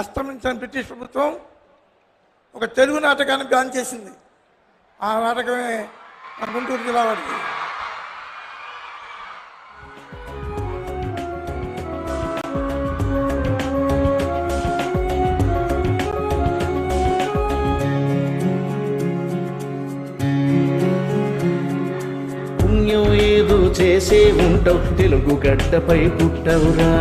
అస్తమించిన British ప్రభుత్వం ఒక తెలుగు నాటకాన్ని బ్యాన్ చేసింది. ఆ నాటకమే మన గుంటూరు జిల్లా వాడికి పుణ్యం ఏదో చేసే ఉంటావు తెలుగు గడ్డపై పుట్టవురా.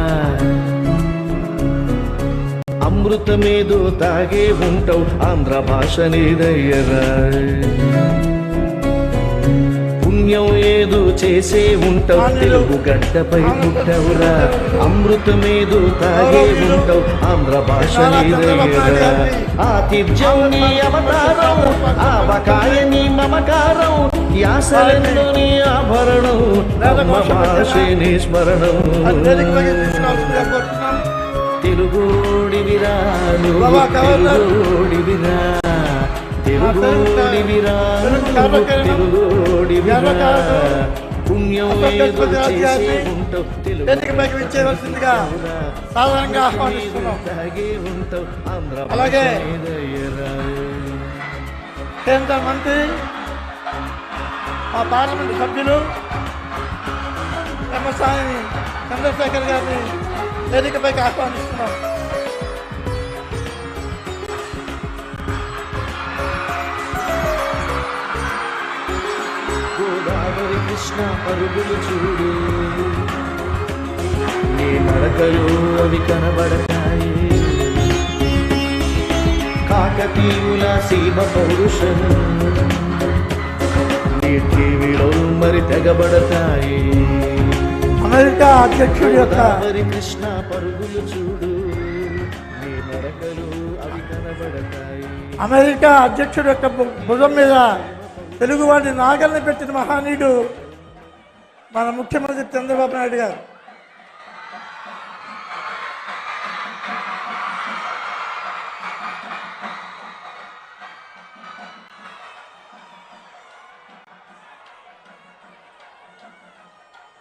అమృతమేదో తాగే ఉంటావు. ఆంధ్ర భాష నీదయ్యరా పుణ్యం ఏదో చేసే ఉంటావు. తెలుగు గడ్డపై పుట్టవురా. అమృతమేదో తాగే ఉంటావు. ఆంధ్ర భాష నీదయ్యరా ఆతిథ్యం నీ అవతారం. ఆవకాయ నీ మమకారం. యాసలెందు నీ ఆభరణం నమ్మ భాషే నీ స్మరణం. అందరికీ నువ్వు నువ్వు. పుణ్యం ఏదో చేసే ఉంటావు సాధారణంగా ఆహ్వానిస్తున్నాం. అలాగే. కేంద్ర మంత్రి మా పార్లమెంట్ సభ్యులు ఎమ్మసాని చంద్రశేఖర్ గారిని వేదికపైకి ఆహ్వానిస్తున్నాం. కృష్ణ పరుగులు చూడు. నీ నడకలు అవి కనబడతాయి. కాకతీయుల సీమ పౌరుషం నీ టీవీలో మరి తెగబడతాయి. అమెరికా అధ్యక్షుడి యొక్క గోదావరి కృష్ణ పరుగులు చూడు. నీ నడకలు అవి కనబడతాయి. అమెరికా అధ్యక్షుడి యొక్క భుజం మీద తెలుగువాడి నాగల్ని పెట్టిన మహానీయుడు మన ముఖ్యమంత్రి చంద్రబాబు నాయుడు గారు.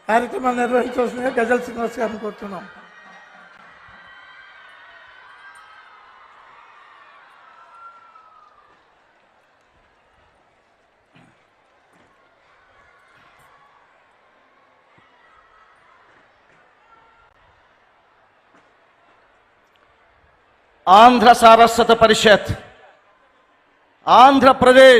కార్యక్రమాన్ని నిర్వహించవలసిందిగా గజల్ శ్రీనివాస్ గారిని కోరుతున్నాం. ఆంధ్ర సారస్వత పరిషత్ ఆంధ్రప్రదేశ్.